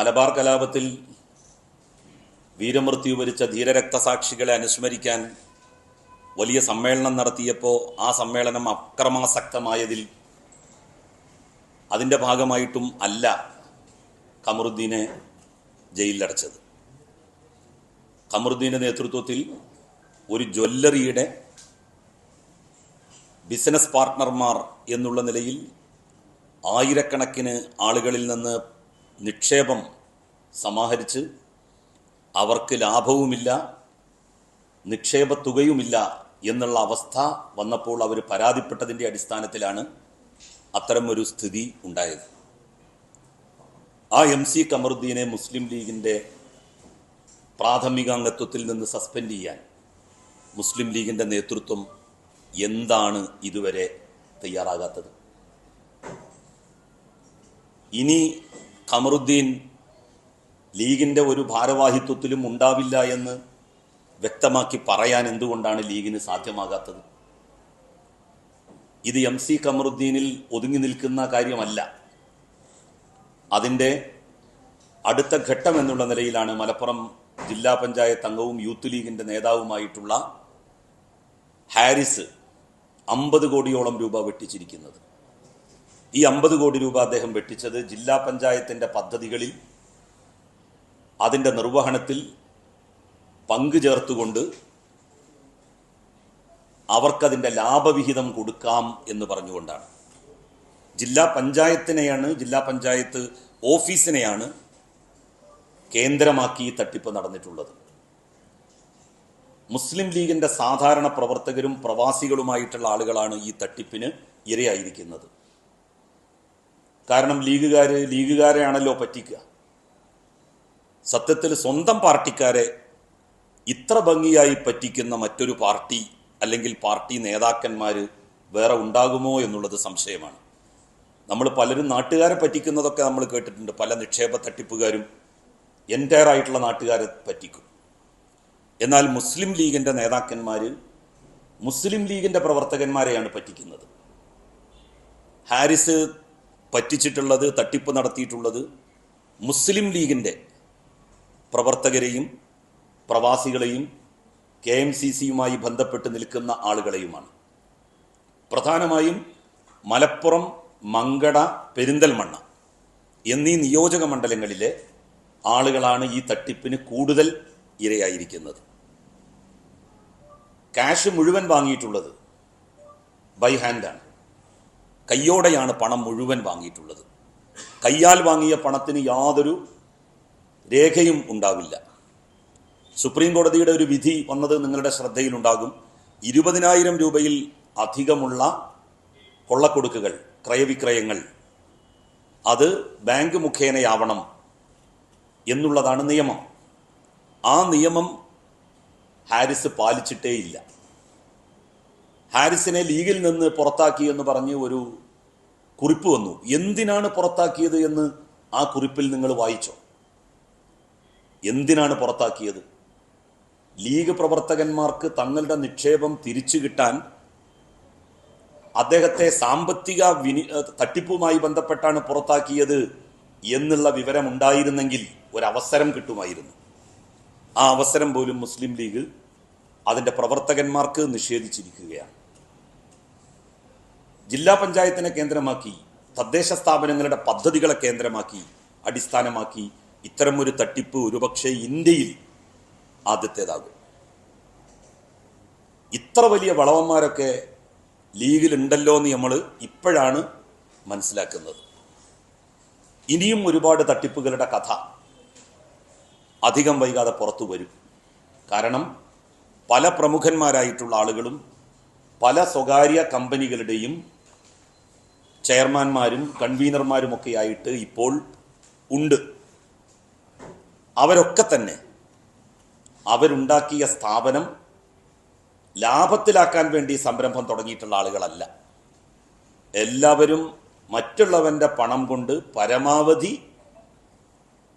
മലബാർ കലാപത്തിൽ വീരമൃത്യു വരിച്ച ധീരരക്തസാക്ഷികളെ അനുസ്മരിക്കാൻ വലിയ സമ്മേളനം നടത്തിയപ്പോൾ ആ സമ്മേളനം അക്രമാസക്തമായതിൽ അതിന്റെ ഭാഗമായിട്ടും അല്ല കമറുദ്ദീനെ ജയിലിലടച്ചത്. കമറുദ്ദീന്റെ നേതൃത്വത്തിൽ ഒരു ജ്വല്ലറിയുടെ ബിസിനസ് പാർട്ട്ണർമാർ എന്നുള്ള നിലയിൽ ആയിരക്കണക്കിന് ആളുകളിൽ നിന്ന് നിക്ഷേപം സമാഹരിച്ച് അവർക്ക് ലാഭവുമില്ല നിക്ഷേപ തുകയുമില്ല എന്നുള്ള അവസ്ഥ വന്നപ്പോൾ അവർ പരാതിപ്പെട്ടതിന്റെ അടിസ്ഥാനത്തിലാണ് ഒരു സ്ഥിതി ഉണ്ടായത്. ആ എം സി കമറുദ്ദീനെ മുസ്ലിം ലീഗിന്റെ പ്രാഥമിക അംഗത്വത്തിൽ നിന്ന് സസ്പെൻഡ് ചെയ്യാൻ മുസ്ലിം ലീഗിന്റെ നേതൃത്വം എന്താണ് ഇതുവരെ തയ്യാറാകാത്തത്? ഇനി കമറുദ്ദീൻ ലീഗിന്റെ ഒരു ഭാരവാഹിത്വത്തിലും ഉണ്ടാവില്ല എന്ന് വ്യക്തമാക്കി പറയാൻ എന്തുകൊണ്ടാണ് ലീഗിന് സാധ്യമാകാത്തത്? ഇത് എം സി കമറുദ്ദീനിൽ ഒതുങ്ങി നിൽക്കുന്ന കാര്യമല്ല. അതിന്റെ അടുത്ത ഘട്ടം എന്നുള്ള നിലയിലാണ് മലപ്പുറം ജില്ലാ പഞ്ചായത്ത് അംഗവും യൂത്ത് ലീഗിന്റെ നേതാവുമായിട്ടുള്ള ഹാരിസ് അമ്പത് കോടിയോളം രൂപ വെട്ടിച്ചിരിക്കുന്നത്. ഈ അമ്പത് കോടി രൂപ അദ്ദേഹം വെട്ടിച്ചത് ജില്ലാ പഞ്ചായത്തിന്റെ പദ്ധതികളിൽ അതിന്റെ നിർവഹണത്തിൽ പങ്കു ചേർത്തുകൊണ്ട് അവർക്കതിന്റെ ലാഭവിഹിതം കൊടുക്കാം എന്ന് പറഞ്ഞുകൊണ്ടാണ്. ജില്ലാ പഞ്ചായത്തിനെയാണ് ജില്ലാ പഞ്ചായത്ത് ഓഫീസിനെയാണ് കേന്ദ്രമാക്കി ഈ തട്ടിപ്പ് നടന്നിട്ടുള്ളത്. മുസ്ലിം ലീഗിന്റെ സാധാരണ പ്രവർത്തകരും പ്രവാസികളുമായിട്ടുള്ള ആളുകളാണ് ഈ തട്ടിപ്പിന് ഇരയായിരിക്കുന്നത്. കാരണം ലീഗുകാർ ലീഗുകാരെയാണല്ലോ പറ്റിക്കുക. സത്യത്തിൽ സ്വന്തം പാർട്ടിക്കാരെ ഇത്ര ഭംഗിയായി പറ്റിക്കുന്ന മറ്റൊരു പാർട്ടി അല്ലെങ്കിൽ പാർട്ടി നേതാക്കന്മാർ വേറെ ഉണ്ടാകുമോ എന്നുള്ളത് സംശയമാണ്. നമ്മൾ പലരും നാട്ടുകാരെ പറ്റിക്കുന്നതൊക്കെ നമ്മൾ കേട്ടിട്ടുണ്ട്. പല നിക്ഷേപ തട്ടിപ്പുകാരും എന്റയർ ആയിട്ടുള്ള നാട്ടുകാരെ പറ്റിക്കും. എന്നാൽ മുസ്ലിം ലീഗിന്റെ നേതാക്കന്മാർ മുസ്ലിം ലീഗിന്റെ പ്രവർത്തകന്മാരെയാണ് പറ്റിക്കുന്നത്. ഹാരിസ് പറ്റിച്ചിട്ടുള്ളത് തട്ടിപ്പ് നടത്തിയിട്ടുള്ളത് മുസ്ലിം ലീഗിന്റെ പ്രവർത്തകരെയും പ്രവാസികളെയും കെ എം സി സിയുമായി ബന്ധപ്പെട്ട് നിൽക്കുന്ന ആളുകളെയുമാണ്. പ്രധാനമായും മലപ്പുറം മങ്കട പെരിന്തൽമണ്ണ എന്നീ നിയോജക മണ്ഡലങ്ങളിലെ ആളുകളാണ് ഈ തട്ടിപ്പിന് കൂടുതൽ ഇരയായിരിക്കുന്നത്. ക്യാഷ് മുഴുവൻ വാങ്ങിയിട്ടുള്ളത് ബൈ ഹാൻഡാണ്. കയ്യോടെയാണ് പണം മുഴുവൻ വാങ്ങിയിട്ടുള്ളത്. കയ്യാൽ വാങ്ങിയ പണത്തിന് യാതൊരു രേഖയും ഉണ്ടാവില്ല. സുപ്രീം കോടതിയുടെ ഒരു വിധി വന്നത് നിങ്ങളുടെ ശ്രദ്ധയിലുണ്ടാകും. ഇരുപതിനായിരം രൂപയിൽ അധികമുള്ള കൊള്ളക്കൊടുക്കുകൾ ക്രയവിക്രയങ്ങൾ അത് ബാങ്ക് മുഖേനയാവണം എന്നുള്ളതാണ് നിയമം. ആ നിയമം ഹാരിസ് പാലിച്ചിട്ടേയില്ല. ഹാരിസിനെ ലീഗിൽ നിന്ന് പുറത്താക്കി എന്ന് പറഞ്ഞ് ഒരു കുറിപ്പ് വന്നു. എന്തിനാണ് പുറത്താക്കിയത് എന്ന് ആ കുറിപ്പിൽ നിങ്ങൾ വായിച്ചോ? എന്തിനാണ് പുറത്താക്കിയത്? ലീഗ് പ്രവർത്തകന്മാർക്ക് തങ്ങളുടെ നിക്ഷേപം തിരിച്ചു കിട്ടാൻ അദ്ദേഹത്തെ സാമ്പത്തിക വിനി തട്ടിപ്പുമായി ബന്ധപ്പെട്ടാണ് പുറത്താക്കിയത് എന്നുള്ള വിവരം ഉണ്ടായിരുന്നെങ്കിൽ ഒരവസരം കിട്ടുമായിരുന്നു. ആ അവസരം പോലും മുസ്ലിം ലീഗ് അതിന്റെ പ്രവർത്തകന്മാർക്ക് നിഷേധിച്ചിരിക്കുകയാണ്. ജില്ലാ പഞ്ചായത്തിനെ കേന്ദ്രമാക്കി തദ്ദേശ സ്ഥാപനങ്ങളുടെ പദ്ധതികളെ കേന്ദ്രമാക്കി അടിസ്ഥാനമാക്കി ഇത്തരമൊരു തട്ടിപ്പ് ഒരുപക്ഷെ ഇന്ത്യയിൽ ആദ്യത്തേതാകും. ഇത്ര വലിയ വളവന്മാരൊക്കെ ലീഗിലുണ്ടല്ലോ എന്ന് നമ്മൾ ഇപ്പോഴാണ് മനസ്സിലാക്കുന്നത്. ഇനിയും ഒരുപാട് തട്ടിപ്പുകളുടെ കഥ അധികം വൈകാതെ പുറത്തു വരും. കാരണം പല പ്രമുഖന്മാരായിട്ടുള്ള ആളുകളും പല സ്വകാര്യ കമ്പനികളുടെയും ചെയർമാന്മാരും കൺവീനർമാരുമൊക്കെ ആയിട്ട് ഇപ്പോൾ ഉണ്ട്. അവരൊക്കെ തന്നെ അവരുണ്ടാക്കിയ സ്ഥാപനം ലാഭത്തിലാക്കാൻ വേണ്ടി സംരംഭം തുടങ്ങിയിട്ടുള്ള ആളുകളല്ല. എല്ലാവരും മറ്റുള്ളവന്റെ പണം കൊണ്ട് പരമാവധി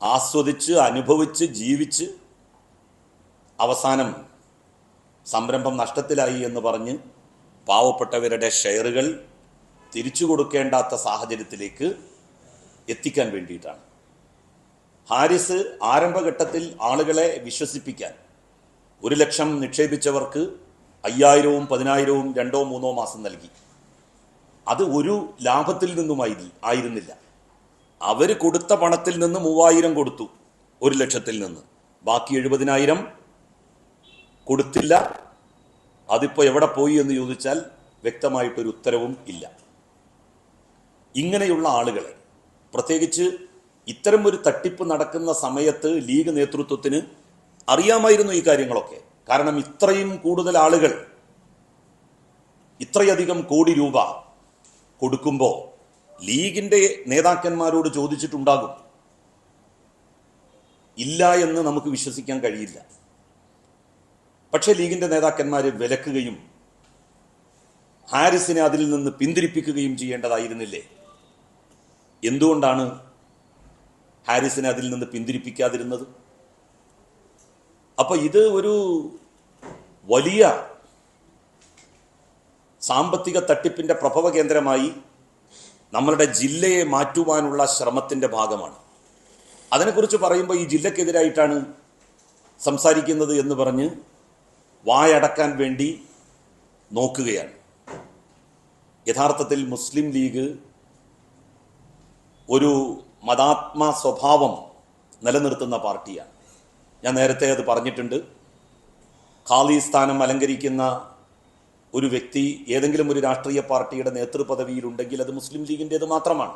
ആസ്വദിച്ച് അനുഭവിച്ച് ജീവിച്ച് അവസാനം സംരംഭം നഷ്ടത്തിലായി എന്ന് പറഞ്ഞ് പാവപ്പെട്ടവരുടെ ഷെയറുകൾ തിരിച്ചു കൊടുക്കേണ്ടാത്ത സാഹചര്യത്തിലേക്ക് എത്തിക്കാൻ വേണ്ടിയിട്ടാണ്. ഹാരിസ് ആരംഭഘട്ടത്തിൽ ആളുകളെ വിശ്വസിപ്പിക്കാൻ ഒരു ലക്ഷം നിക്ഷേപിച്ചവർക്ക് അയ്യായിരവും പതിനായിരവും രണ്ടോ മൂന്നോ മാസം നൽകി. അത് ഒരു ലാഭത്തിൽ നിന്നുമായി ആയിരുന്നില്ല. അവർ കൊടുത്ത പണത്തിൽ നിന്ന് മൂവായിരം കൊടുത്തു ഒരു ലക്ഷത്തിൽ നിന്ന്. ബാക്കി എഴുപതിനായിരം കൊടുത്തില്ല. അതിപ്പോൾ എവിടെ പോയി എന്ന് ചോദിച്ചാൽ വ്യക്തമായിട്ടൊരു ഉത്തരവും ഇല്ല. ഇങ്ങനെയുള്ള ആളുകൾ പ്രത്യേകിച്ച് ഇത്തരം ഒരു തട്ടിപ്പ് നടക്കുന്ന സമയത്ത് ലീഗ് നേതൃത്വത്തിന് അറിയാമായിരുന്നു ഈ കാര്യങ്ങളൊക്കെ. കാരണം ഇത്രയും കൂടുതൽ ആളുകൾ ഇത്രയധികം കോടി രൂപ കൊടുക്കുമ്പോൾ ലീഗിന്റെ നേതാക്കന്മാരോട് ചോദിച്ചിട്ടുണ്ടാകും. ഇല്ല എന്ന് നമുക്ക് വിശ്വസിക്കാൻ കഴിയില്ല. പക്ഷേ ലീഗിന്റെ നേതാക്കന്മാർ വിലക്കുകയും ഹാരിസിനെ അതിൽ നിന്ന് പിന്തിരിപ്പിക്കുകയും ചെയ്യേണ്ടതായിരുന്നില്ലേ? എന്തുകൊണ്ടാണ് ഹാരിസിനെ അതിൽ നിന്ന് പിന്തിരിപ്പിക്കാതിരുന്നത്? അപ്പോൾ ഇത് ഒരു വലിയ സാമ്പത്തിക തട്ടിപ്പിന്റെ പ്രഭവ കേന്ദ്രമായി നമ്മളുടെ ജില്ലയെ മാറ്റുവാനുള്ള ശ്രമത്തിന്റെ ഭാഗമാണ്. അതിനെക്കുറിച്ച് പറയുമ്പോൾ ഈ ജില്ലക്കെതിരായിട്ടാണ് സംസാരിക്കുന്നത് എന്ന് പറഞ്ഞ് വായടക്കാൻ വേണ്ടി നോക്കുകയാണ്. യഥാർത്ഥത്തിൽ മുസ്ലിം ലീഗ് ഒരു മതാത്മ സ്വഭാവം നിലനിർത്തുന്ന പാർട്ടിയാണ്. ഞാൻ നേരത്തെ അത് പറഞ്ഞിട്ടുണ്ട്. ഖാലി സ്ഥാനം അലങ്കരിക്കുന്ന ഒരു വ്യക്തി ഏതെങ്കിലും ഒരു രാഷ്ട്രീയ പാർട്ടിയുടെ നേതൃപദവിയിലുണ്ടെങ്കിൽ അത് മുസ്ലിം ലീഗിന്റേത് മാത്രമാണ്.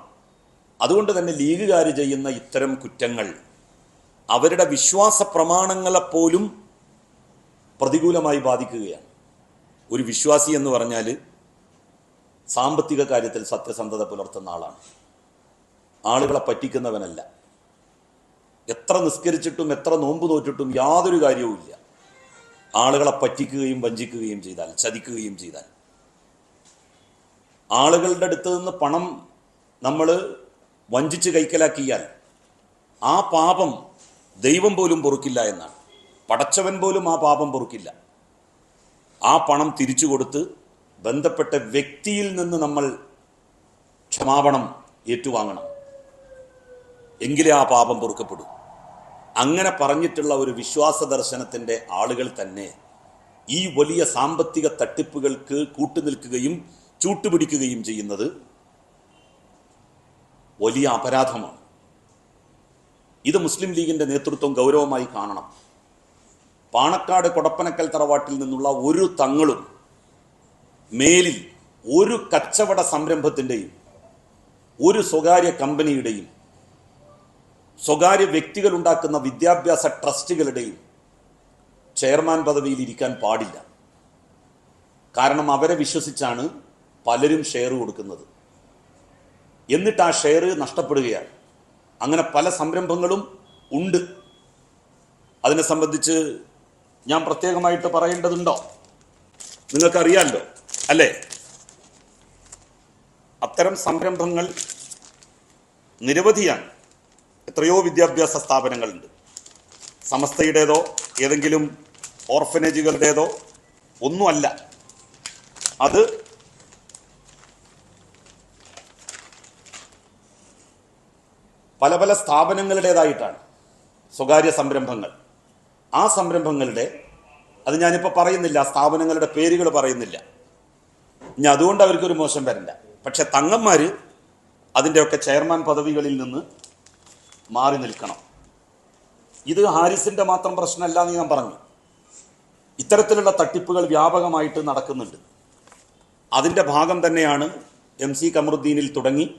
അതുകൊണ്ട് തന്നെ ലീഗുകാർ ചെയ്യുന്ന ഇത്തരം കുറ്റങ്ങൾ അവരുടെ വിശ്വാസ പ്രമാണങ്ങളെപ്പോലും പ്രതികൂലമായി ബാധിക്കുകയാണ്. ഒരു വിശ്വാസി എന്ന് പറഞ്ഞാൽ സാമ്പത്തിക കാര്യത്തിൽ സത്യസന്ധത പുലർത്തുന്ന ആളാണ്. ആളുകളെ പറ്റിക്കുന്നവനല്ല. എത്ര നിസ്കരിച്ചിട്ടും എത്ര നോമ്പ് നോറ്റിട്ടും യാതൊരു കാര്യവുമില്ല ആളുകളെ പറ്റിക്കുകയും വഞ്ചിക്കുകയും ചെയ്താൽ ചതിക്കുകയും ചെയ്താൽ. ആളുകളുടെ അടുത്ത് നിന്ന് പണം നമ്മൾ വഞ്ചിച്ച് കൈക്കലാക്കിയാൽ ആ പാപം ദൈവം പോലും പൊറുക്കില്ല എന്നാണ്. പടച്ചവൻ പോലും ആ പാപം പൊറുക്കില്ല. ആ പണം തിരിച്ചു കൊടുത്ത് ബന്ധപ്പെട്ട വ്യക്തിയിൽ നിന്ന് നമ്മൾ ക്ഷമാപണം ഏറ്റുവാങ്ങണം. എങ്കിലേ ആ പാപം പൊറുക്കപ്പെടൂ. അങ്ങനെ പറഞ്ഞിട്ടുള്ള ഒരു വിശ്വാസ ദർശനത്തിന്റെ ആളുകൾ തന്നെ ഈ വലിയ സാമ്പത്തിക തട്ടിപ്പുകൾക്ക് കൂട്ടുനിൽക്കുകയും ചൂട്ടുപിടിക്കുകയും ചെയ്യുന്നത് വലിയ അപരാധമാണ്. ഇത് മുസ്ലിം ലീഗിന്റെ നേതൃത്വം ഗൗരവമായി കാണണം. പാണക്കാട് കൊടപ്പനക്കൽ തറവാട്ടിൽ നിന്നുള്ള ഒരു തങ്ങളും മേലിൽ ഒരു കച്ചവട സംരംഭത്തിന്റെയും ഒരു സ്വകാര്യ കമ്പനിയുടെയും സ്വകാര്യ വ്യക്തികൾ ഉണ്ടാക്കുന്ന വിദ്യാഭ്യാസ ട്രസ്റ്റുകളുടെയും ചെയർമാൻ പദവിയിൽ ഇരിക്കാൻ പാടില്ല. കാരണം അവരെ വിശ്വസിച്ചാണ് പലരും ഷെയർ കൊടുക്കുന്നത്. എന്നിട്ട് ആ ഷെയർ നഷ്ടപ്പെടുകയാണ്. അങ്ങനെ പല സംരംഭങ്ങളും ഉണ്ട്. അതിനെ സംബന്ധിച്ച് ഞാൻ പ്രത്യേകമായിട്ട് പറയേണ്ടതുണ്ടോ? നിങ്ങൾക്കറിയാമല്ലോ അല്ലേ? അത്തരം സംരംഭങ്ങൾ നിരവധിയാണ്. എത്രയോ വിദ്യാഭ്യാസ സ്ഥാപനങ്ങളുണ്ട്. സമസ്തയുടേതോ ഏതെങ്കിലും ഓർഫനേജുകളുടേതോ ഒന്നുമല്ല. അത് പല പല സ്ഥാപനങ്ങളുടേതായിട്ടാണ്. സ്വകാര്യ സംരംഭങ്ങൾ. ആ സംരംഭങ്ങളുടെ അത് ഞാനിപ്പോൾ പറയുന്നില്ല സ്ഥാപനങ്ങളുടെ പേരുകൾ പറയുന്നില്ല. ഇനി അതുകൊണ്ട് അവർക്കൊരു മോശം വരണ്ട. പക്ഷെ തങ്ങന്മാർ അതിന്റെയൊക്കെ ചെയർമാൻ പദവികളിൽ നിന്ന് മാറി നിൽക്കണം. ഇത് ഹാരിസിന്റെ മാത്രം പ്രശ്നമല്ല എന്ന് ഞാൻ പറഞ്ഞു. ഇത്തരത്തിലുള്ള തട്ടിപ്പുകൾ വ്യാപകമായിട്ട് നടക്കുന്നുണ്ട്. അതിന്റെ ഭാഗം തന്നെയാണ് എം സി കമറുദ്ദീനിൽ തുടങ്ങി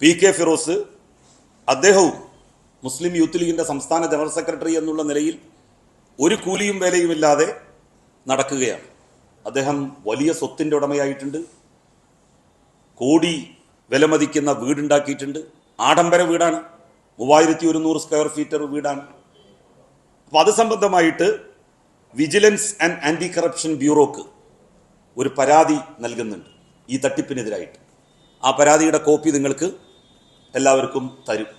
പി കെ ഫിറോസ് അദ്ദേഹവും മുസ്ലിം യൂത്ത് ലീഗിന്റെ സംസ്ഥാന ജനറൽ സെക്രട്ടറി എന്നുള്ള നിലയിൽ ഒരു കൂലിയും വേലയുമില്ലാതെ നടക്കുകയാണ്. അദ്ദേഹം വലിയ സ്വത്തിന്റെ ഉടമയായിട്ടുണ്ട്. കോടി വിലമതിക്കുന്ന വീടുണ്ടാക്കിയിട്ടുണ്ട്. ആഡംബര വീടാണ്. മൂവായിരത്തി ഒരുന്നൂറ് സ്ക്വയർ ഫീറ്റർ വീടാണ്. അപ്പോൾ അത് സംബന്ധമായിട്ട് വിജിലൻസ് ആൻഡ് ആന്റി കറപ്ഷൻ ബ്യൂറോക്ക് ഒരു പരാതി നൽകുന്നുണ്ട് ഈ തട്ടിപ്പിനെതിരായിട്ട്. ആ പരാതിയുടെ കോപ്പി നിങ്ങൾക്ക് എല്ലാവർക്കും തരും.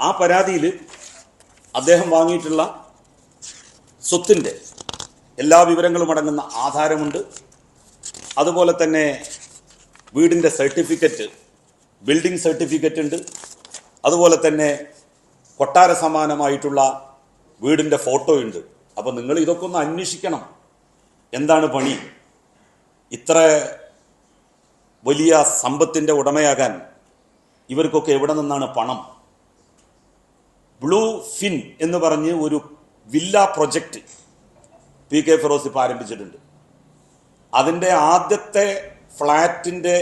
ആ പരാതിയിൽ അദ്ദേഹം വാങ്ങിയിട്ടുള്ള സ്വത്തിന്റെ എല്ലാ വിവരങ്ങളും അടങ്ങുന്ന ആധാരമുണ്ട്. അതുപോലെ തന്നെ വീടിന്റെ സർട്ടിഫിക്കറ്റ് ബിൽഡിംഗ് സർട്ടിഫിക്കറ്റ് ഉണ്ട്. അതുപോലെ തന്നെ കൊട്ടാര സമാനമായിട്ടുള്ള വീടിന്റെ ഫോട്ടോ ഉണ്ട്. അപ്പോൾ നിങ്ങൾ ഇതൊക്കെ ഒന്ന് അന്വേഷിക്കണം. എന്താണ് പണി? ഇത്ര വലിയ സമ്പത്തിന്റെ ഉടമയാകാൻ ഇവർക്കൊക്കെ എവിടെ നിന്നാണ് പണം? ബ്ലൂ ഫിൻ എന്ന് പറഞ്ഞ് ഒരു villa project P K Firoz ഇപ്പോൾ ആരംഭിച്ചിട്ടുണ്ട്. അതിന്റെ ആദ്യത്തെ ഫ്ലാറ്റിന്റെ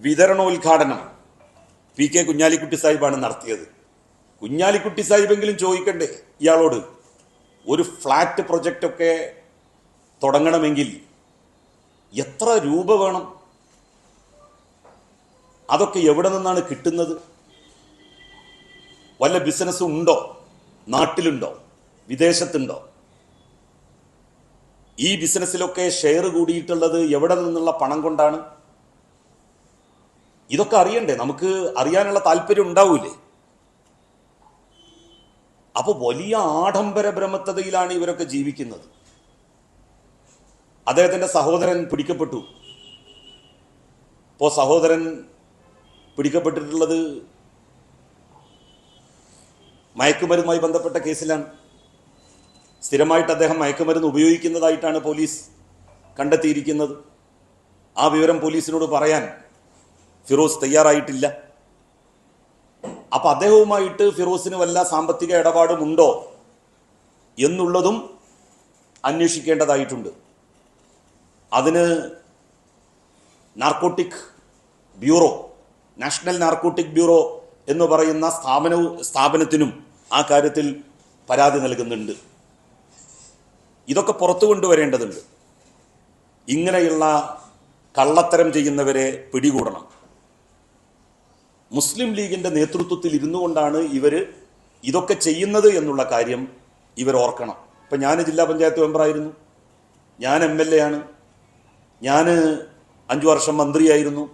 വിതരണോദ്ഘാടനം പി കെ കുഞ്ഞാലിക്കുട്ടി സാഹിബാണ് നടത്തിയത്. കുഞ്ഞാലിക്കുട്ടി സാഹിബെങ്കിലും ചോദിക്കണ്ടേ ഇയാളോട് ഒരു ഫ്ലാറ്റ് പ്രൊജക്റ്റൊക്കെ തുടങ്ങണമെങ്കിൽ എത്ര രൂപ വേണം? അതൊക്കെ എവിടെ നിന്നാണ് കിട്ടുന്നത്? വല്ല ബിസിനസ്സും ഉണ്ടോ? നാട്ടിലുണ്ടോ? വിദേശത്തുണ്ടോ? ഈ ബിസിനസ്സിലൊക്കെ ഷെയർ കൂടിയിട്ടുള്ളത് എവിടെ നിന്നുള്ള പണം കൊണ്ടാണ്? ഇതൊക്കെ അറിയണ്ടേ? നമുക്ക് അറിയാനുള്ള താല്പര്യം ഉണ്ടാവൂലേ? അപ്പൊ വലിയ ആഡംബര ബ്രഹ്മത്തതയിലാണ് ഇവരൊക്കെ ജീവിക്കുന്നത്. അദ്ദേഹത്തിന്റെ സഹോദരൻ പിടിക്കപ്പെട്ടു. ഇപ്പോ സഹോദരൻ പിടിക്കപ്പെട്ടിട്ടുള്ളത് മയക്കുമരുന്നുമായി ബന്ധപ്പെട്ട കേസിലാണ്. സ്ഥിരമായിട്ട് അദ്ദേഹം മയക്കുമരുന്ന് ഉപയോഗിക്കുന്നതായിട്ടാണ് പോലീസ് കണ്ടെത്തിയിരിക്കുന്നത്. ആ വിവരം പോലീസിനോട് പറയാൻ ഫിറോസ് തയ്യാറായിട്ടില്ല. അപ്പൊ അദ്ദേഹവുമായിട്ട് ഫിറോസിന് വല്ല സാമ്പത്തിക ഇടപാടുമുണ്ടോ എന്നുള്ളതും അന്വേഷിക്കേണ്ടതായിട്ടുണ്ട്. അതിന് narcotic bureau national narcotic bureau എന്ന് പറയുന്ന സ്ഥാപനവും സ്ഥാപനത്തിനും ആ കാര്യത്തിൽ പരാതി നൽകുന്നുണ്ട്. ഇതൊക്കെ പുറത്തു കൊണ്ടുവരേണ്ടതുണ്ട്. ഇങ്ങനെയുള്ള കള്ളത്തരം ചെയ്യുന്നവരെ പിടികൂടണം. മുസ്ലിം ലീഗിന്റെ നേതൃത്വത്തിൽ ഇരുന്നു കൊണ്ടാണ് ഇവർ ഇതൊക്കെ ചെയ്യുന്നത് എന്നുള്ള കാര്യം ഇവർ ഓർക്കണം. ഇപ്പം ഞാൻ ജില്ലാ പഞ്ചായത്ത് മെമ്പറായിരുന്നു ഞാൻ എം എൽ എ ആണ്. ഞാൻ അഞ്ചു വർഷം മന്ത്രിയായിരുന്നു.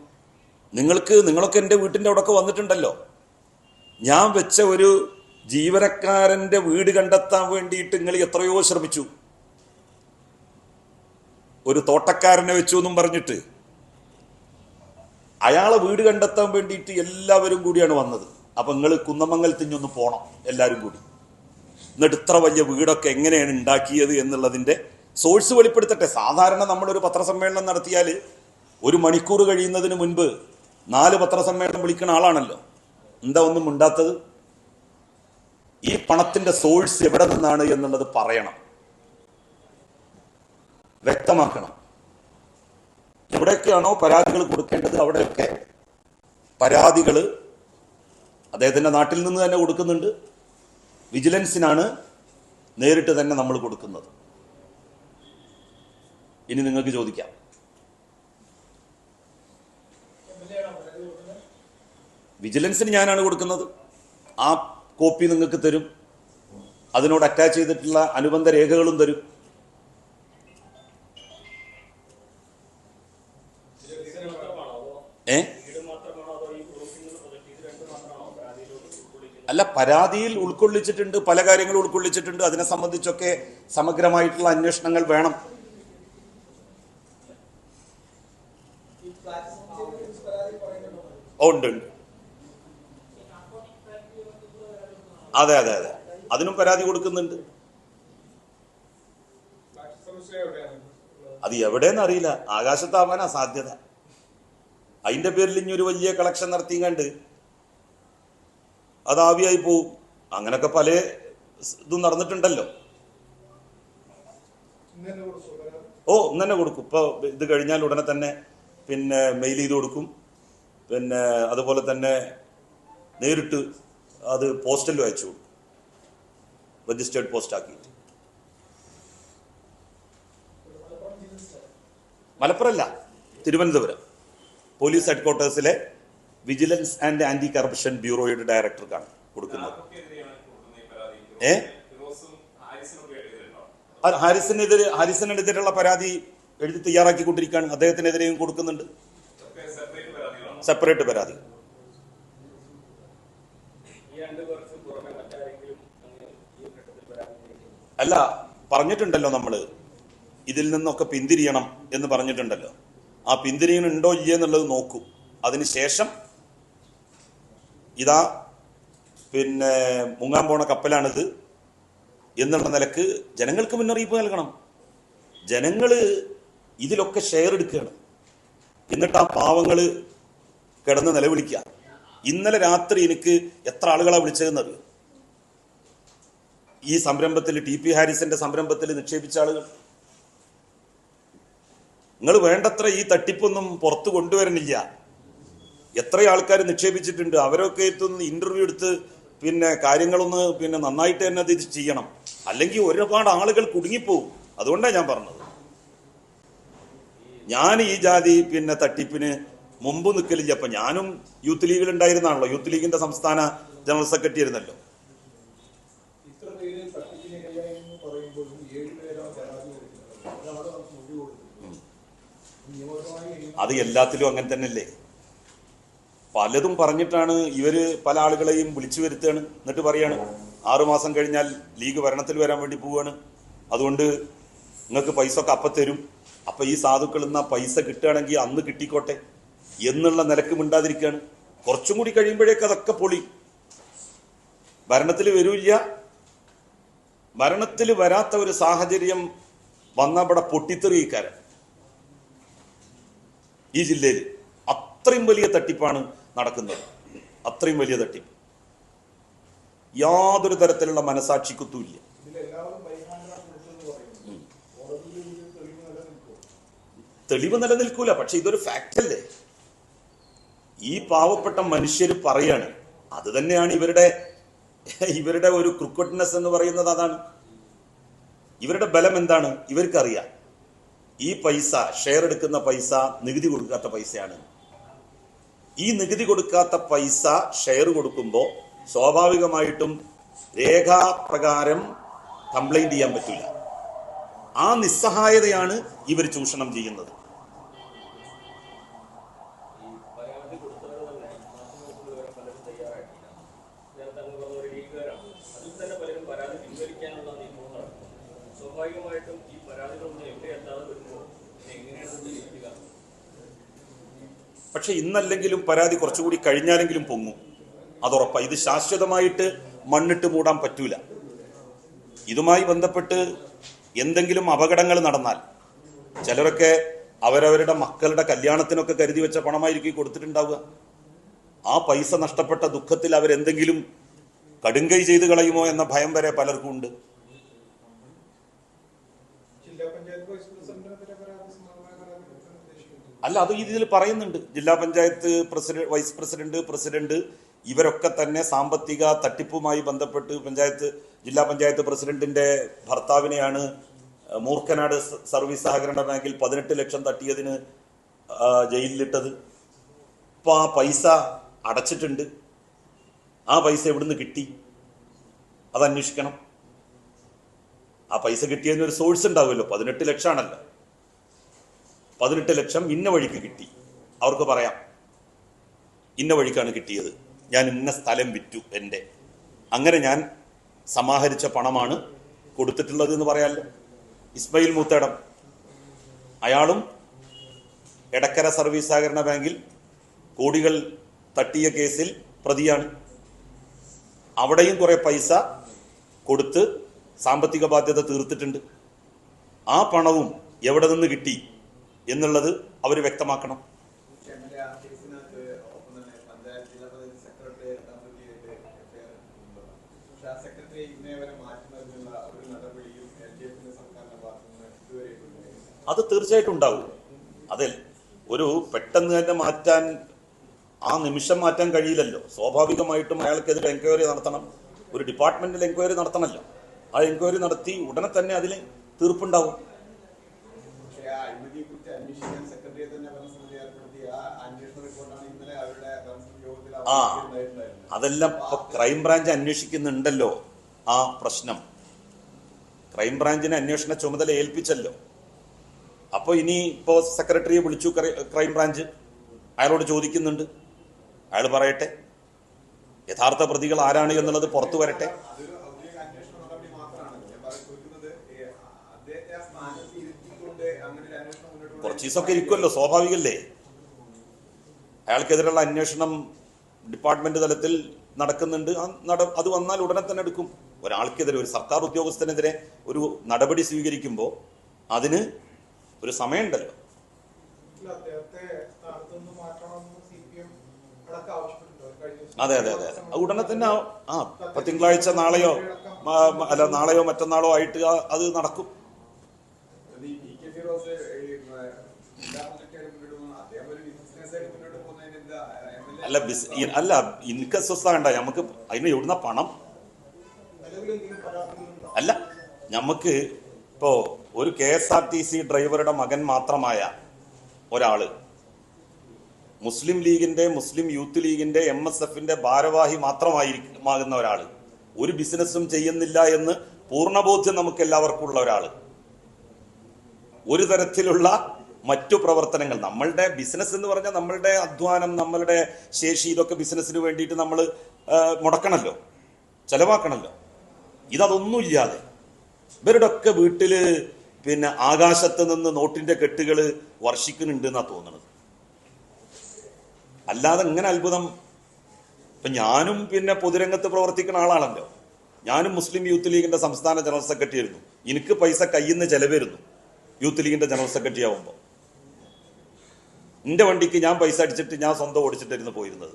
നിങ്ങൾക്ക് നിങ്ങളൊക്കെ എന്റെ വീട്ടിന്റെ അവിടെയൊക്കെ വന്നിട്ടുണ്ടല്ലോ. ഞാൻ വെച്ച ഒരു ജീവനക്കാരന്റെ വീട് കണ്ടെത്താൻ വേണ്ടിയിട്ട് നിങ്ങൾ എത്രയോ ശ്രമിച്ചു. ഒരു തോട്ടക്കാരനെ വെച്ചു എന്നും പറഞ്ഞിട്ട്. അയാളെ വീട് കണ്ടെത്താൻ വേണ്ടിയിട്ട് എല്ലാവരും കൂടിയാണ് വന്നത്. അപ്പം നിങ്ങൾ കുന്നമംഗലത്തിഞ്ഞൊന്ന് പോകണം എല്ലാവരും കൂടി. എന്നിട്ട് ഇത്ര വലിയ വീടൊക്കെ എങ്ങനെയാണ് ഉണ്ടാക്കിയത് എന്നുള്ളതിന്റെ സോഴ്സ് വെളിപ്പെടുത്തട്ടെ. സാധാരണ നമ്മളൊരു പത്രസമ്മേളനം നടത്തിയാൽ ഒരു മണിക്കൂർ കഴിയുന്നതിന് മുൻപ് നാല് പത്രസമ്മേളനം വിളിക്കുന്ന ആളാണല്ലോ. എന്താ ഒന്നും ഉണ്ടാത്തത് ഈ പണത്തിന്റെ സോഴ്സ് എവിടെ നിന്നാണ് എന്നുള്ളത് പറയണം. വ്യക്തമാക്കണം. എവിടെയൊക്കെയാണോ പരാതികൾ കൊടുക്കേണ്ടത്? അവിടെയൊക്കെ പരാതികൾ അദ്ദേഹത്തിന്റെ നാട്ടിൽ നിന്ന് തന്നെ കൊടുക്കുന്നുണ്ട്. വിജിലൻസിനാണ് നേരിട്ട് തന്നെ നമ്മൾ കൊടുക്കുന്നത്. ഇനി നിങ്ങൾക്ക് ചോദിക്കാം. വിജിലൻസിന് ഞാനാണ് കൊടുക്കുന്നത്. ആ കോപ്പി നിങ്ങൾക്ക് തരും. അതിനോട് അറ്റാച്ച് ചെയ്തിട്ടുള്ള അനുബന്ധ രേഖകളും തരും. ഏ? അല്ല പരാതിയിൽ ഉൾക്കൊള്ളിച്ചിട്ടുണ്ട് പല കാര്യങ്ങളും ഉൾക്കൊള്ളിച്ചിട്ടുണ്ട്. അതിനെ സംബന്ധിച്ചൊക്കെ സമഗ്രമായിട്ടുള്ള അന്വേഷണങ്ങൾ വേണം. ഉണ്ട് ഉണ്ട്. അതെ അതെ അതെ. അതിനും പരാതി കൊടുക്കുന്നുണ്ട്. അത് എവിടെയെന്ന് അറിയില്ല. ആകാശത്താവാനാ സാധ്യത. അതിന്റെ പേരിൽ ഇനി ഒരു വലിയ കളക്ഷൻ നടത്തിയും കണ്ട് അത് ആവിയായി പോവും. അങ്ങനൊക്കെ പല ഇതും നടന്നിട്ടുണ്ടല്ലോ. ഓ ഇന്ന് കൊടുക്കും. ഇപ്പോൾ ഇത് കഴിഞ്ഞാൽ ഉടനെ തന്നെ പിന്നെ മെയിൽ ചെയ്ത് കൊടുക്കും. പിന്നെ അതുപോലെ തന്നെ നേരിട്ട് അത് പോസ്റ്റലിൽ അയച്ചു കൊടുക്കും. രജിസ്റ്റേർഡ് പോസ്റ്റ് ആക്കിയിട്ട്. മലപ്പുറമല്ല തിരുവനന്തപുരം. പോലീസ് ഹെഡ്ക്വാർട്ടേഴ്സിലെ വിജിലൻസ് ആൻഡ് ആന്റി കറപ്ഷൻ ബ്യൂറോയുടെ ഡയറക്ടർക്കാണ് കൊടുക്കുന്നത്. ഏ? ഹാരിസിനെതിരെ ഹാരിസിനെതിരെയുള്ള പരാതി എഴുതി തയ്യാറാക്കി തയ്യാറാക്കിക്കൊണ്ടിരിക്കുകയാണ്. അദ്ദേഹത്തിനെതിരെയും കൊടുക്കുന്നുണ്ട്. സെപ്പറേറ്റ് പരാതി. അല്ല പറഞ്ഞിട്ടുണ്ടല്ലോ നമ്മൾ ഇതിൽ നിന്നൊക്കെ പിന്തിരിയണം എന്ന് പറഞ്ഞിട്ടുണ്ടല്ലോ. ആ പിന്തിരിയണുണ്ടോ ഇല്ലേ എന്നുള്ളത് നോക്കൂ. അതിനുശേഷം ഇതാ പിന്നെ മുങ്ങാൻ പോണ കപ്പലാണിത് എന്നുള്ള നിലയ്ക്ക് ജനങ്ങൾക്ക് മുന്നറിയിപ്പ് നൽകണം. ജനങ്ങൾ ഇതിലൊക്കെ ഷെയർ എടുക്കുകയാണ്. എന്നിട്ട് ആ പാവങ്ങൾ കിടന്ന് നിലവിളിക്കുക. ഇന്നലെ രാത്രി എനിക്ക് എത്ര ആളുകളാണ് വിളിച്ചതെന്ന് അറിയാം? ഈ സംരംഭത്തിൽ ടി പി ഹാരിസിന്റെ സംരംഭത്തിൽ നിക്ഷേപിച്ച ആളുകൾ. നിങ്ങൾ വേണ്ടത്ര ഈ തട്ടിപ്പൊന്നും പുറത്തു കൊണ്ടുവരണില്ല. എത്ര ആൾക്കാർ നിക്ഷേപിച്ചിട്ടുണ്ട്. അവരൊക്കെ എത്തുന്ന ഇന്റർവ്യൂ എടുത്ത് പിന്നെ കാര്യങ്ങളൊന്ന് പിന്നെ നന്നായിട്ട് തന്നെ ഇത് ചെയ്യണം. അല്ലെങ്കിൽ ഒരുപാട് ആളുകൾ കുടുങ്ങിപ്പോവും. അതുകൊണ്ടാണ് ഞാൻ പറഞ്ഞത്. ഞാൻ ഈ ജാതി പിന്നെ തട്ടിപ്പിന് മുമ്പ് നിൽക്കലില്ല അപ്പൊ ഞാനും യൂത്ത് ലീഗിൽ ഉണ്ടായിരുന്നാണല്ലോ. യൂത്ത് ലീഗിന്റെ സംസ്ഥാന ജനറൽ സെക്രട്ടറി ആയിരുന്നല്ലോ ഇത്ര പേര് തട്ടിപ്പിന് ഇരയായി എന്ന് പറയുമ്പോഴും ഏഴ് പേരാണ് പരാതി കൊടുക്കുന്നത് ഒരാൾ നമുക്ക് മൊഴി കൊടുക്കുന്നത് നിയമപരമായി എങ്ങനെ അത് എല്ലാത്തിലും അങ്ങനെ തന്നെയല്ലേ? പലതും പറഞ്ഞിട്ടാണ് ഇവർ പല ആളുകളെയും വിളിച്ചു വരുത്തുകയാണ്. എന്നിട്ട് പറയാണ് ആറുമാസം കഴിഞ്ഞാൽ ലീഗ് ഭരണത്തിൽ വരാൻ വേണ്ടി പോവുകയാണ്. അതുകൊണ്ട് നിങ്ങൾക്ക് പൈസ ഒക്കെ അപ്പം തരും. അപ്പൊ ഈ സാധുക്കൾ ആ പൈസ കിട്ടുകയാണെങ്കിൽ അന്ന് കിട്ടിക്കോട്ടെ എന്നുള്ള നിലയ്ക്ക് മിണ്ടാതിരിക്കുകയാണ്. കുറച്ചും കൂടി കഴിയുമ്പോഴേക്ക് അതൊക്കെ പൊളി. ഭരണത്തിൽ വരൂല്ല. ഭരണത്തിൽ വരാത്ത ഒരു സാഹചര്യം വന്ന ഇവിടെ പൊട്ടിത്തെറിയിക്കാരൻ ഈ ജില്ലയിൽ അത്രയും വലിയ തട്ടിപ്പാണ് നടക്കുന്നത്. അത്രയും വലിയ തട്ടിപ്പ്. യാതൊരു തരത്തിലുള്ള മനസാക്ഷി കുത്തുമില്ല ഇതിലെല്ലാവരും പരിഹാരം കൊടുത്തെന്ന് പറയുന്നു കോടതിയിൽ ഇതിൽ തെളിവ് നിലനിൽക്കും തെളിവ് നിലനിൽക്കൂല. പക്ഷെ ഇതൊരു ഫാക്റ്റ് അല്ലേ? ഈ പാവപ്പെട്ട മനുഷ്യർ പറയാണ് അത് തന്നെയാണ് ഇവരുടെ ഇവരുടെ ഒരു ക്രിക്കറ്റ്നെസ് എന്ന് പറയുന്നത് അതാണ്. ഇവരുടെ ബലം എന്താണ്? ഇവർക്കറിയാം. ഈ പൈസ ഷെയർ എടുക്കുന്ന പൈസ നികുതി കൊടുക്കാത്ത പൈസയാണ്. ഈ നികുതി കൊടുക്കാത്ത പൈസ ഷെയർ കൊടുക്കുമ്പോൾ സ്വാഭാവികമായിട്ടും രേഖാപ്രകാരം കംപ്ലൈന്റ് ചെയ്യാൻ പറ്റില്ല ആ നിസ്സഹായതയാണ് ഇവർ ചൂഷണം ചെയ്യുന്നത് ഈ പരാതി കൊടുത്തവർ തന്നെ മാധ്യമത്തിൽ വരെ പലരും തയ്യാറായിട്ടില്ല നേരത്തെ അങ്ങ് പറഞ്ഞ ഒരു ലീഗുകാരാണ് അതിൽ തന്നെ പലരും പരാതി പിൻവലിക്കാനുള്ള നീക്കവും നടക്കുന്നു സ്വാഭാവികമായിട്ടും ഈ പരാതികളൊന്നും എവിടെ എത്താതെ വരുമ്പോൾ ഇത് എങ്ങനെയാണ് ഇത് ലഭിക്കുക പക്ഷെ ഇന്നല്ലെങ്കിലും പരാതി കുറച്ചുകൂടി കഴിഞ്ഞാലെങ്കിലും പൊങ്ങും. അതുറപ്പാ ഇത് ശാശ്വതമായിട്ട് മണ്ണിട്ട് മൂടാൻ പറ്റൂല. ഇതുമായി ബന്ധപ്പെട്ട് എന്തെങ്കിലും അപകടങ്ങൾ നടന്നാൽ ചിലരൊക്കെ അവരവരുടെ മക്കളുടെ കല്യാണത്തിനൊക്കെ കരുതി വെച്ച പണമായിരിക്കും കൊടുത്തിട്ടുണ്ടാവുക. ആ പൈസ നഷ്ടപ്പെട്ട ദുഃഖത്തിൽ അവരെന്തെങ്കിലും കടുങ്കൈ ചെയ്ത് കളയുമോ എന്ന ഭയം വരെ പലർക്കും ഉണ്ട് ജില്ലാ പഞ്ചായത്ത് വൈസ് പ്രസിഡന്റിനെതിരെ പരാതി സമാനമായ പരാതി കൊടുക്കാൻ ഉദ്ദേശിക്കുന്നു അല്ല അത് ഇതിൽ പറയുന്നുണ്ട്. ജില്ലാ panchayat president vice president president ഇവരൊക്കെ തന്നെ സാമ്പത്തിക തട്ടിപ്പുമായി ബന്ധപ്പെട്ട് പഞ്ചായത്ത് ജില്ലാ പഞ്ചായത്ത് പ്രസിഡന്റിന്റെ ഭർത്താവിനെയാണ് മൂർക്കനാട് സർവീസ് സഹകരണ ബാങ്കിൽ പതിനെട്ട് ലക്ഷം തട്ടിയതിന് ജയിലിലിട്ടത്. ഇപ്പൊ ആ പൈസ അടച്ചിട്ടുണ്ട്. ആ പൈസ എവിടുന്ന് കിട്ടി? അത് അന്വേഷിക്കണം ആ പൈസ കിട്ടിയതിന് ഒരു സോഴ്സ് ഉണ്ടാവുമല്ലോ. പതിനെട്ട് ലക്ഷമാണല്ലോ. പതിനെട്ട് ലക്ഷം ഇന്ന വഴിക്ക് കിട്ടി. അവർക്ക് പറയാം ഇന്ന വഴിക്കാണ് കിട്ടിയത്. ഞാൻ ഇന്ന സ്ഥലം വിറ്റു എന്റെ. അങ്ങനെ ഞാൻ സമാഹരിച്ച പണമാണ് കൊടുത്തിട്ടുള്ളത് എന്ന് പറയാമല്ലോ ഇസ്മയിൽ മൂത്തേടം അയാളും എടക്കര സർവീസ് സഹകരണ ബാങ്കിൽ കോടികൾ തട്ടിയ കേസിൽ പ്രതിയാണ്. അവിടെയും കുറെ പൈസ കൊടുത്ത് സാമ്പത്തിക ബാധ്യത തീർത്തിട്ടുണ്ട്. ആ പണവും എവിടെ നിന്ന് കിട്ടി? എന്നുള്ളത് അവർ വ്യക്തമാക്കണം. അത് തീർച്ചയായിട്ടും ഉണ്ടാവും. അതെ ഒരു പെട്ടെന്ന് തന്നെ മാറ്റാൻ ആ നിമിഷം മാറ്റാൻ കഴിയില്ലല്ലോ. സ്വാഭാവികമായിട്ടും അയാൾക്കെതിരെ എൻക്വയറി നടത്തണം. ഒരു ഡിപ്പാർട്ട്മെന്റിൽ എൻക്വയറി നടത്തണമല്ലോ. ആ എൻക്വയറി നടത്തി ഉടനെ തന്നെ അതിൽ തീർപ്പുണ്ടാവും പക്ഷേ ആ അഴിമതിയെ കുറിച്ച് അന്വേഷിക്കാൻ സെക്രട്ടറിയെ തന്നെ ഭരണസമിതി ഏർപ്പെടുത്തി ആ അന്വേഷണ റിപ്പോർട്ടാണ് ഇന്നലെ അവരുടെ ഭരണസമിതി യോഗത്തിൽ ആ അതെല്ലാം ഇപ്പൊ ക്രൈംബ്രാഞ്ച് അന്വേഷിക്കുന്നുണ്ടല്ലോ ആ പ്രശ്നം. ക്രൈംബ്രാഞ്ചിന് അന്വേഷണ ചുമതല ഏൽപ്പിച്ചല്ലോ. അപ്പോൾ ഇനി ഇപ്പോൾ സെക്രട്ടറിയെ വിളിച്ചു ക്രൈ- ക്രൈംബ്രാഞ്ച് അയാളോട് ചോദിക്കുന്നുണ്ട്. അയാൾ പറയട്ടെ. യഥാർത്ഥ പ്രതികൾ ആരാണ് എന്നുള്ളത് പുറത്തു വരട്ടെ. കുറച്ച് ദിവസമൊക്കെ ഇരിക്കുമല്ലോ സ്വാഭാവികല്ലേ? അയാൾക്കെതിരെയുള്ള അന്വേഷണം ഡിപ്പാർട്ട്മെന്റ് തലത്തിൽ നടക്കുന്നുണ്ട്. ആ നട അത് വന്നാൽ ഉടനെ തന്നെ എടുക്കും. ഒരാൾക്കെതിരെ ഒരു സർക്കാർ ഉദ്യോഗസ്ഥനെതിരെ ഒരു നടപടി സ്വീകരിക്കുമ്പോൾ അതിന് ഒരു സമയമുണ്ടല്ലോ. അതെ അതെ അതെ ഉടനെ തന്നെ ആ- തിങ്കളാഴ്ച നാളെയോ അല്ല നാളെയോ മറ്റന്നാളോ ആയിട്ട് അത് നടക്കും അത് ഈ പി കെ ഫിറോസ് ഈ, ഏ, ജില്ലാ പ്രൊജക്റ്റായിട്ട് മുന്നോട്ട് പോകുന്ന അദ്ദേഹം ഒരു ബിസിനസ് ആയിട്ട് മുന്നോട്ട് പോകുന്നതിന് എന്താ എം എൽ എ അല്ല ബിസ് അല്ല എനിക്ക് അസ്വസ്ഥ വേണ്ട നമുക്ക് അതിന് എവിടുന്ന പണം? അല്ല നമുക്ക് ഇപ്പോ ഒരു K S R T C ഡ്രൈവറുടെ മകൻ മാത്രമായ ഒരാൾ മുസ്ലിം ലീഗിന്റെ മുസ്ലിം യൂത്ത് ലീഗിന്റെ എം എസ് എഫിന്റെ ഭാരവാഹി മാത്രമായിരിക്കുമാകുന്ന ഒരാൾ ഒരു ബിസിനസ്സും ചെയ്യുന്നില്ല എന്ന് പൂർണബോധ്യം നമുക്ക് എല്ലാവർക്കും ഉള്ള ഒരാൾ. ഒരു തരത്തിലുള്ള മറ്റു പ്രവർത്തനങ്ങൾ നമ്മളുടെ ബിസിനസ് എന്ന് പറഞ്ഞാൽ നമ്മളുടെ അധ്വാനം നമ്മളുടെ ശേഷി ഇതൊക്കെ ബിസിനസ്സിന് വേണ്ടിയിട്ട് നമ്മൾ മുടക്കണമല്ലോ ചെലവാക്കണമല്ലോ ഇതൊന്നുമില്ലാതെ ഇവരുടെ ഒക്കെ വീട്ടിൽ പിന്നെ ആകാശത്ത് നിന്ന് നോട്ടിന്റെ കെട്ടുകൾ വർഷിക്കുന്നുണ്ട് എന്നാ തോന്നുന്നത് അല്ലാതെ ഇങ്ങനെ അത്ഭുതം. ഇപ്പൊ ഞാനും പിന്നെ പൊതുരംഗത്ത് പ്രവർത്തിക്കുന്ന ആളാണല്ലോ. ഞാനും മുസ്ലിം യൂത്ത് ലീഗിന്റെ സംസ്ഥാന ജനറൽ സെക്രട്ടറി ആയിരുന്നു. എനിക്ക് പൈസ കയ്യിൽ നിന്ന് ചെലവായിരുന്നു യൂത്ത് ലീഗിന്റെ ജനറൽ സെക്രട്ടറി ആവുമ്പോൾ എന്റെ വണ്ടിക്ക് ഞാൻ പൈസ അടിച്ചിട്ട് ഞാൻ സ്വന്തം ഓടിച്ചിട്ടായിരുന്നു പോയിരുന്നത്.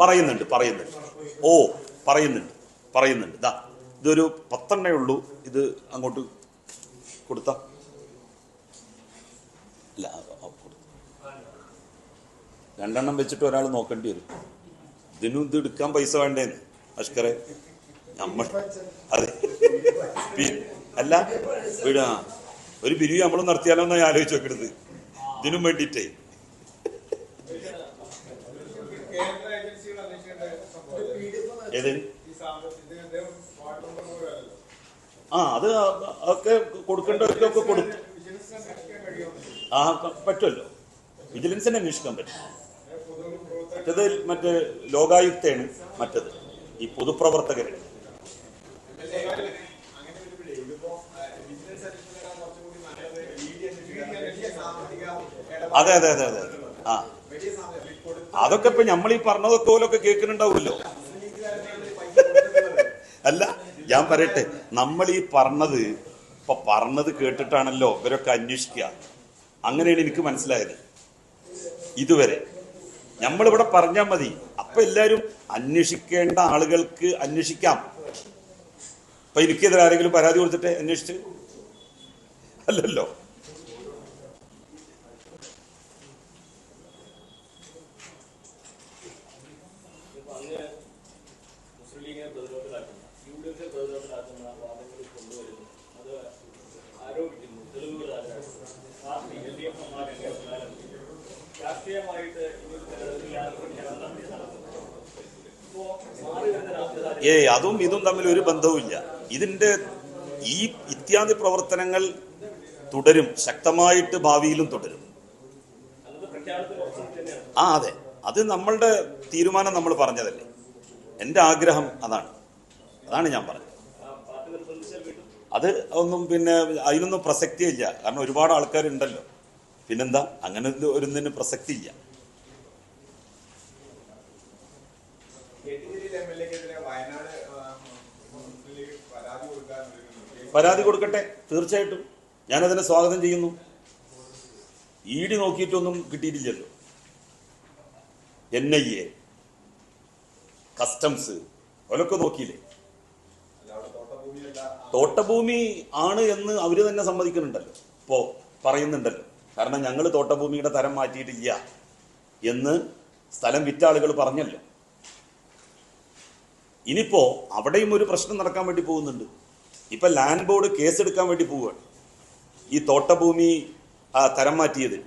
പറയുന്നുണ്ട് പറയുന്നുണ്ട്. ഓ പറയുന്നുണ്ട് പറയുന്നുണ്ട്. ഇതാ ഇതൊരു പത്തെണ്ണേ ഉള്ളൂ. ഇത് അങ്ങോട്ട് അല്ല കൊടുത്ത. രണ്ടെണ്ണം വെച്ചിട്ട് ഒരാൾ നോക്കേണ്ടി വരും. ഇതിനും ഇത് എടുക്കാൻ പൈസ വേണ്ടേന്ന് അഷ്കറെ. നമ്മൾ അതെ. അല്ല വീടാ. ഒരു പിരിവ് നമ്മൾ നടത്തിയാലോ എന്നാ ആലോചിച്ച് നോക്കരുത് ഇതിനും വേണ്ടിയിട്ടേ. അന്വേഷിക്കേണ്ട ഏത്? ആ അത് ഒക്കെ കൊടുക്കേണ്ടവർക്കൊക്കെ കൊടുത്തു ആ പറ്റുമല്ലോ. വിജിലൻസിനെ അന്വേഷിക്കാൻ പറ്റും. മറ്റത് മറ്റേ ലോകായുക്തയാണ് മറ്റത്. ഈ പൊതുപ്രവർത്തകർ അങ്ങനെ വരുമ്പോഴേ ഇതിപ്പോ ബിസിനസ് അന്വേഷിക്കാൻ കുറച്ചുകൂടി നല്ലത് ഇ ഡി വലിയ സാമ്പത്തിക ഇടപാട് അതെ അതെ അതെ അതെ. ആ. അതൊക്കെ ഇപ്പൊ നമ്മൾ ഈ പറഞ്ഞതൊക്കെ പോലൊക്കെ കേൾക്കുന്നുണ്ടാവുമല്ലോ. അല്ല ഞാൻ പറയട്ടെ. നമ്മൾ ഈ പറഞ്ഞത് ഇപ്പൊ പറഞ്ഞത് കേട്ടിട്ടാണല്ലോ ഇവരൊക്കെ അന്വേഷിക്കുക. അങ്ങനെയാണ് എനിക്ക് മനസ്സിലായത്. ഇതുവരെ. നമ്മളിവിടെ പറഞ്ഞാൽ മതി. അപ്പൊ എല്ലാവരും അന്വേഷിക്കേണ്ട ആളുകൾക്ക് അന്വേഷിക്കാം. ഇപ്പൊ എനിക്കെതിരെ ആരെങ്കിലും പരാതി കൊടുത്തിട്ട് അന്വേഷിച്ച്? അല്ലല്ലോ ഇപ്പൊ അന്ന് മുസ്ലിം ലീഗിനെ പ്രതിരോധത്തിലാക്കുന്ന യു ഡി എഫിനെ പ്രതിരോധത്തിലാക്കുന്ന വാദങ്ങൾ കൊണ്ടുവരുന്നു അത് ആരോപിക്കുന്നു തെളിവുകൾ ആരോപിക്കുന്നു പാർട്ടി എൽ ഡി എഫ് രാഷ്ട്രീയമായിട്ട് ഈ ഒരു തെരഞ്ഞെടുപ്പിൽ ആരോപിക്കാൻ നടത്തിയതാണ് ഇപ്പോ മാറി വരുന്ന രാഷ്ട്രീയ ഏയ് അതും ഇതും തമ്മിൽ ഒരു ബന്ധവുമില്ല. ഇതിന്റെ ഈ ഇത്യാദി പ്രവർത്തനങ്ങൾ തുടരും ശക്തമായിട്ട് ഭാവിയിലും തുടരും. ആ അതെ. അത് നമ്മളുടെ തീരുമാനം നമ്മൾ പറഞ്ഞതല്ലേ? എന്റെ ആഗ്രഹം അതാണ്. അതാണ് ഞാൻ പറഞ്ഞത്. അത് ഒന്നും പിന്നെ അതിനൊന്നും പ്രസക്തിയില്ല. കാരണം ഒരുപാട് ആൾക്കാരുണ്ടല്ലോ. പിന്നെന്താ? അങ്ങനെ ഒരു- ഒരിതിന് പ്രസക്തിയില്ല. പരാതി കൊടുക്കട്ടെ. തീർച്ചയായിട്ടും. ഞാനതിനെ സ്വാഗതം ചെയ്യുന്നു. ഇ ഡി നോക്കിയിട്ടൊന്നും കിട്ടിയിട്ടില്ലല്ലോ. എൻ ഐ എ കസ്റ്റംസ് അവരൊക്കെ നോക്കിയില്ലേ? തോട്ടഭൂമി ആണ് എന്ന് അവർ തന്നെ സമ്മതിക്കുന്നുണ്ടല്ലോ. ഇപ്പോ പറയുന്നുണ്ടല്ലോ. കാരണം ഞങ്ങൾ തോട്ടഭൂമിയുടെ തരം മാറ്റിയിട്ടില്ല എന്ന് സ്ഥലം വിറ്റ ആളുകൾ പറഞ്ഞല്ലോ. ഇനിയിപ്പോ അവിടെയും ഒരു പ്രശ്നം നടക്കാൻ വേണ്ടി പോകുന്നുണ്ട്. ഇപ്പൊ ലാൻഡ് ബോർഡ് കേസ് എടുക്കാൻ വേണ്ടി പോവുകയാണ്. ഈ തോട്ടഭൂമി തരം മാറ്റിയത്.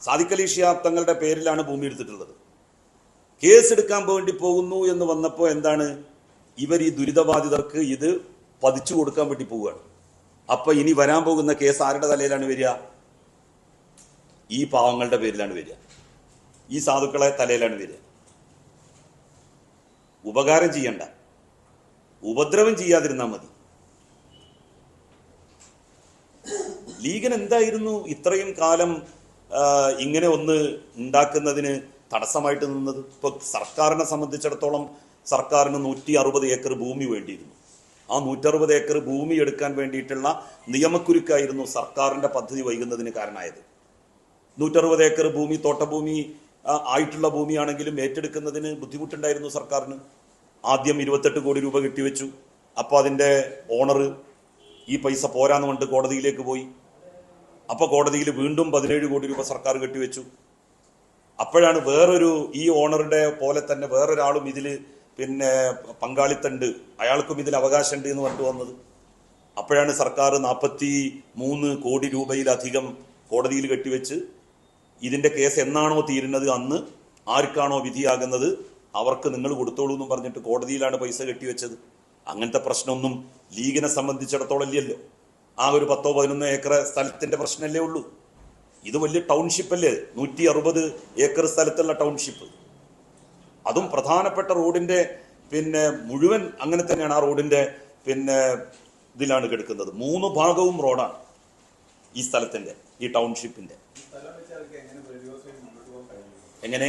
സാദിഖലി ഷിഹാബ് തങ്ങളുടെ പേരിലാണ് ഭൂമി എടുത്തിട്ടുള്ളത്. കേസ് എടുക്കാൻ വേണ്ടി പോകുന്നു എന്ന് വന്നപ്പോൾ എന്താണ്? ഇവർ ഈ ദുരിതബാധിതർക്ക് ഇത് പതിച്ചു കൊടുക്കാൻ വേണ്ടി പോവുകയാണ്. അപ്പൊ ഇനി വരാൻ പോകുന്ന കേസ് ആരുടെ തലയിലാണ് വരിക? ഈ പാവങ്ങളുടെ പേരിലാണ് വരിക. ഈ സാധുക്കളെ തലയിലാണ് വരിക. ഉപകാരം ചെയ്യണ്ട. ഉപദ്രവം ചെയ്യാതിരുന്നാൽ മതി. ലീഗൻ എന്തായിരുന്നു ഇത്രയും കാലം ഇങ്ങനെ ഒന്ന് ഉണ്ടാക്കുന്നതിന് തടസ്സമായിട്ട് നിന്നത്? ഇപ്പൊ സർക്കാരിനെ സംബന്ധിച്ചിടത്തോളം സർക്കാരിന് നൂറ്റി അറുപത് ഏക്കർ ഭൂമി വേണ്ടിയിരുന്നു. ആ നൂറ്ററുപത് ഏക്കർ ഭൂമി എടുക്കാൻ വേണ്ടിയിട്ടുള്ള നിയമക്കുരുക്കായിരുന്നു സർക്കാരിന്റെ പദ്ധതി വൈകുന്നതിന് കാരണമായത്. നൂറ്ററുപത് ഏക്കർ ഭൂമി തോട്ടഭൂമി ആയിട്ടുള്ള ഭൂമിയാണെങ്കിലും ഏറ്റെടുക്കുന്നതിന് ബുദ്ധിമുട്ടുണ്ടായിരുന്നു സർക്കാരിന്. ആദ്യം ഇരുപത്തെട്ട് കോടി രൂപ കെട്ടിവെച്ചു. അപ്പോൾ അതിന്റെ ഓണർ ഈ പൈസ പോരാന്ന് കൊണ്ട് കോടതിയിലേക്ക് പോയി. അപ്പോൾ കോടതിയിൽ വീണ്ടും പതിനേഴ് കോടി രൂപ സർക്കാർ കെട്ടിവെച്ചു. അപ്പോഴാണ് വേറൊരു ഈ ഓണറുടെ പോലെ തന്നെ വേറൊരാളും ഇതിൽ പിന്നെ പങ്കാളിത്തണ്ട്. അയാൾക്കും ഇതിൽ അവകാശമുണ്ട് എന്ന് പറഞ്ഞു വന്നത്. അപ്പോഴാണ് സർക്കാർ നാൽപ്പത്തി മൂന്ന് കോടി രൂപയിലധികം കോടതിയിൽ കെട്ടിവെച്ച് ഇതിന്റെ കേസ് എന്നാണോ തീരുന്നത് അന്ന് ആർക്കാണോ വിധിയാകുന്നത് അവർക്ക് നിങ്ങൾ കൊടുത്തോളൂ എന്നും പറഞ്ഞിട്ട് കോടതിയിലാണ് പൈസ കെട്ടിവെച്ചത്. അങ്ങനത്തെ പ്രശ്നമൊന്നും ലീഗിനെ സംബന്ധിച്ചിടത്തോളം ഇല്ലല്ലോ. ആ ഒരു പത്തോ പതിനൊന്നോ ഏക്കർ സ്ഥലത്തിന്റെ പ്രശ്നമല്ലേ ഉള്ളൂ. ഇത് വലിയ ടൗൺഷിപ്പ് അല്ലേ നൂറ്റി അറുപത് ഏക്കർ സ്ഥലത്തുള്ള ടൗൺഷിപ്പ്. അതും പ്രധാനപ്പെട്ട റോഡിന്റെ പിന്നെ മുഴുവൻ അങ്ങനെ തന്നെയാണ് ആ റോഡിന്റെ പിന്നെ ഇതിലാണ് കിടക്കുന്നത്. മൂന്ന് ഭാഗവും റോഡാണ് ഈ സ്ഥലത്തിന്റെ ഈ ടൗൺഷിപ്പിന്റെ. എങ്ങനെ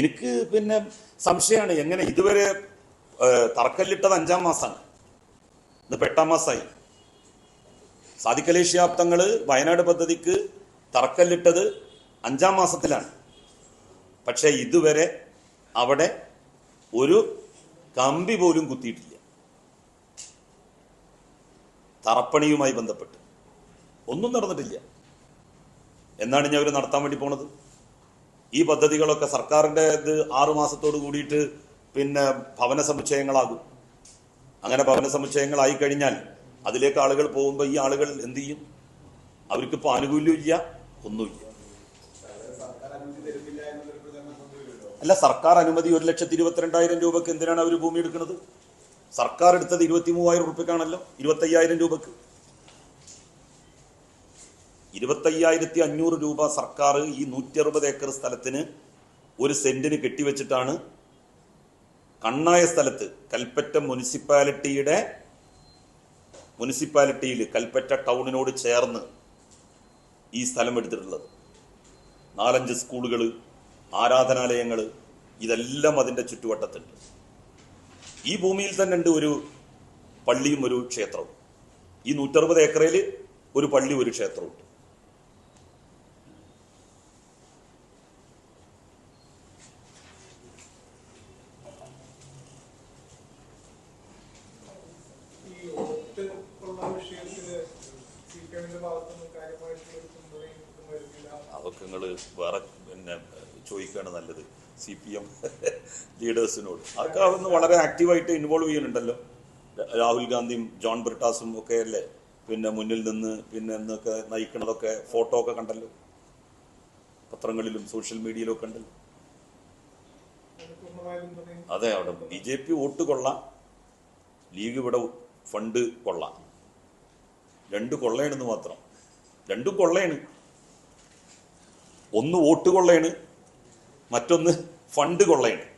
എനിക്ക് പിന്നെ സംശയമാണ് എങ്ങനെ ഇതുവരെ തറക്കല്ലിട്ടത് അഞ്ചാം മാസമാണ് ഇത് എട്ടാം മാസമായി സാദിഖലേഷ്യാബ്ദങ്ങൾ വയനാട് പദ്ധതിക്ക് തറക്കല്ലിട്ടത് അഞ്ചാം മാസത്തിലാണ്. പക്ഷേ ഇതുവരെ അവിടെ ഒരു കമ്പി പോലും കുത്തിയിട്ടില്ല. തറപ്പണിയുമായി ബന്ധപ്പെട്ട്. ഒന്നും നടന്നിട്ടില്ല. എന്നാണ് ഞാൻ അവർ നടത്താൻ വേണ്ടി പോണത്? ഈ പദ്ധതികളൊക്കെ സർക്കാരിന്റെ ഇത് ആറു മാസത്തോട് കൂടിയിട്ട് പിന്നെ ഭവന സമുച്ചയങ്ങളാകും. അങ്ങനെ ഭവന സമുച്ചയങ്ങളായി കഴിഞ്ഞാൽ അതിലേക്ക് ആളുകൾ പോകുമ്പോൾ ഈ ആളുകൾ എന്ത് ചെയ്യും? അവർക്കിപ്പോൾ ആനുകൂല്യമില്ല ഒന്നുമില്ല. അല്ല സർക്കാർ അനുമതി ഒരു ലക്ഷത്തി ഇരുപത്തിരണ്ടായിരം രൂപക്ക് എന്തിനാണ് അവർ ഭൂമി എടുക്കുന്നത്? സർക്കാർ എടുത്തത് ഇരുപത്തി മൂവായിരം റുപ്യക്കാണല്ലോ ഇരുപത്തയ്യായിരം രൂപക്ക്. ഇരുപത്തയ്യായിരത്തി അഞ്ഞൂറ് രൂപ സർക്കാർ ഈ നൂറ്റി അറുപത് ഏക്കർ സ്ഥലത്തിന് ഒരു സെന്റിന് കെട്ടിവെച്ചിട്ടാണ് കണ്ണായ സ്ഥലത്ത് കൽപ്പറ്റ മുനിസിപ്പാലിറ്റിയുടെ മുനിസിപ്പാലിറ്റിയിൽ കൽപ്പറ്റ ടൗണിനോട് ചേർന്ന് ഈ സ്ഥലം എടുത്തിട്ടുള്ളത്. നാലഞ്ച് സ്കൂളുകൾ ആരാധനാലയങ്ങൾ ഇതെല്ലാം അതിന്റെ ചുറ്റുവട്ടത്തുണ്ട്. ഈ ഭൂമിയിൽ തന്നെ ഉണ്ട് ഒരു പള്ളിയും ഒരു ക്ഷേത്രവും. ഈ നൂറ്ററുപത് ഏക്കറയിൽ ഒരു പള്ളി ഒരു ക്ഷേത്രവും ഉണ്ട് ഈ വോട്ട് ഉള്ള വിഷയത്തിൽ സി പി എമ്മിന്റെ ഭാഗത്തുനിന്ന് കാര്യമായിട്ടുള്ള ഒരു പിന്തുണയും ഇതും വരുന്നില്ല അതൊക്കെ നിങ്ങൾ വേറെ പിന്നെ ചോദിക്കുകയാണ് നല്ലത്. സി പി എം ലീഡേഴ്സിനോട് അതൊക്കെ അതൊന്ന് വളരെ ആക്റ്റീവായിട്ട് ഇൻവോൾവ് ചെയ്യുന്നുണ്ടല്ലോ. രാഹുൽ ഗാന്ധിയും ജോൺ ബ്രിട്ടാസും ഒക്കെ അല്ലേ? പിന്നെ മുന്നിൽ നിന്ന് പിന്നെ എന്നൊക്കെ നയിക്കണതൊക്കെ ഫോട്ടോ ഒക്കെ കണ്ടല്ലോ. പത്രങ്ങളിലും സോഷ്യൽ മീഡിയയിലും ഒക്കെ ഉണ്ടല്ലോ അതെ അവിടെ ബി ജെ പി വോട്ട് കൊള്ളാം. ലീഗ് ഇവിടെ ഫണ്ട് കൊള്ളാം. രണ്ട് കൊള്ളയാണെന്ന് മാത്രം. രണ്ടും കൊള്ളയാണ്. ഒന്ന് വോട്ട് കൊള്ളയാണ്. മറ്റൊന്ന് ഫണ്ട് കൊള്ളയാണ്.